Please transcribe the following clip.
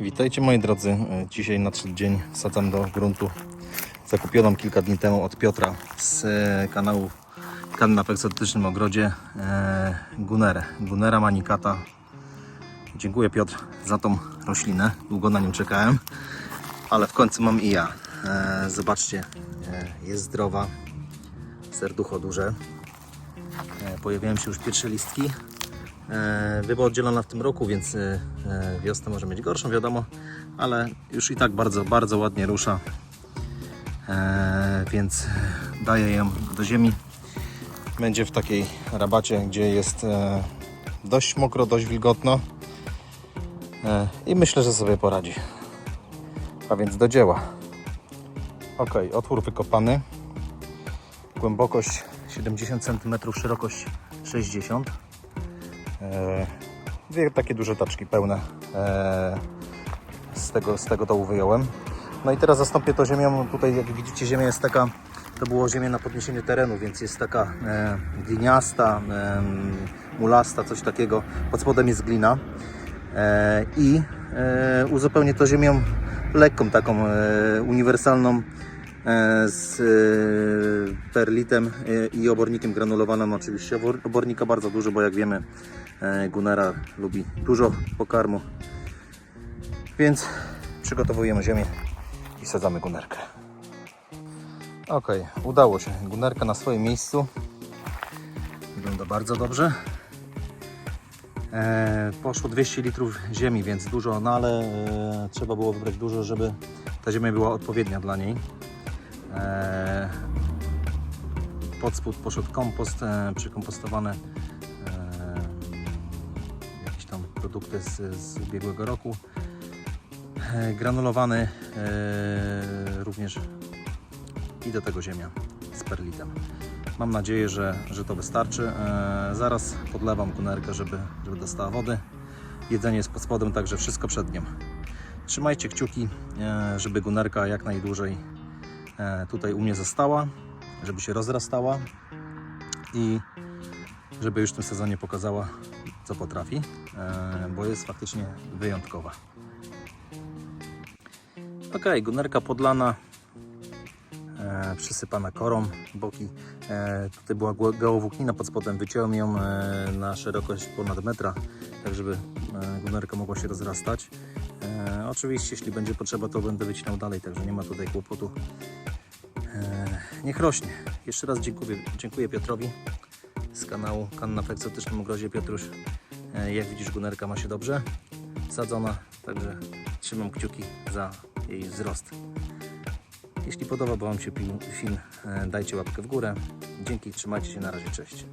Witajcie moi drodzy. E, Dzisiaj nadszedł dzień. Wsadzam do gruntu zakupioną kilka dni temu od Piotra z e, kanału Kanna w egzotycznym ogrodzie e, Gunerę. Gunera manikata. Dziękuję Piotr za tą roślinę. Długo na nią czekałem, ale w końcu mam i ja. Zobaczcie, jest zdrowa, serducho duże. Pojawiają się już pierwsze listki. E, Była oddzielona w tym roku, więc e, e, wiosnę może mieć gorszą, wiadomo, ale już i tak bardzo, bardzo ładnie rusza. Więc daję ją do ziemi. Będzie w takiej rabacie, gdzie jest dość mokro, dość wilgotno. I myślę, że sobie poradzi. A więc do dzieła. Ok, otwór wykopany. Głębokość 70 cm, szerokość 60 E, Dwie takie duże taczki pełne e, z tego, z tego dołu wyjąłem. No i teraz zastąpię to ziemią. Tutaj jak widzicie ziemia jest taka, to było ziemię na podniesienie terenu, więc jest taka e, gliniasta, e, mulasta, coś takiego. Pod spodem jest glina. E, I e, uzupełnię to ziemią lekką, taką e, uniwersalną e, z e, perlitem e, i obornikiem granulowanym oczywiście. Obor- Obornika bardzo dużo, bo jak wiemy e, Gunera lubi dużo pokarmu. Więc przygotowujemy ziemię i sadzamy gunerkę. Ok, udało się. Gunerka na swoim miejscu. Wygląda bardzo dobrze. E, poszło 200 litrów ziemi, więc dużo, no ale e, trzeba było wybrać dużo, żeby ta ziemia była odpowiednia dla niej. E, pod spód poszedł kompost, e, produkty z, z ubiegłego roku. E, granulowany e, również i do tego ziemia z perlitem. Mam nadzieję, że, że to wystarczy. E, zaraz podlewam kunerkę, żeby, żeby dostała wody. Jedzenie jest pod spodem, także wszystko przed nią. Trzymajcie kciuki, żeby gunerka jak najdłużej tutaj u mnie została, żeby się rozrastała i żeby już w tym sezonie pokazała, co potrafi, e, bo jest faktycznie wyjątkowa. Ok, gunerka podlana, e, przysypana korą, boki. E, tutaj była gałowłóknina pod spodem, wyciąłem ją na szerokość ponad metra, tak żeby gunerka mogła się rozrastać. Oczywiście, jeśli będzie potrzeba, to będę wycinał dalej, także nie ma tutaj kłopotu. Niech rośnie. Jeszcze raz dziękuję, dziękuję Piotrowi z kanału Kanna w egzotycznym ogrodzie. Piotruś, e, jak widzisz, gunerka ma się dobrze sadzona, także trzymam kciuki za jej wzrost. Jeśli podobał Wam się film, e, dajcie łapkę w górę. Dzięki, trzymajcie się, na razie, cześć.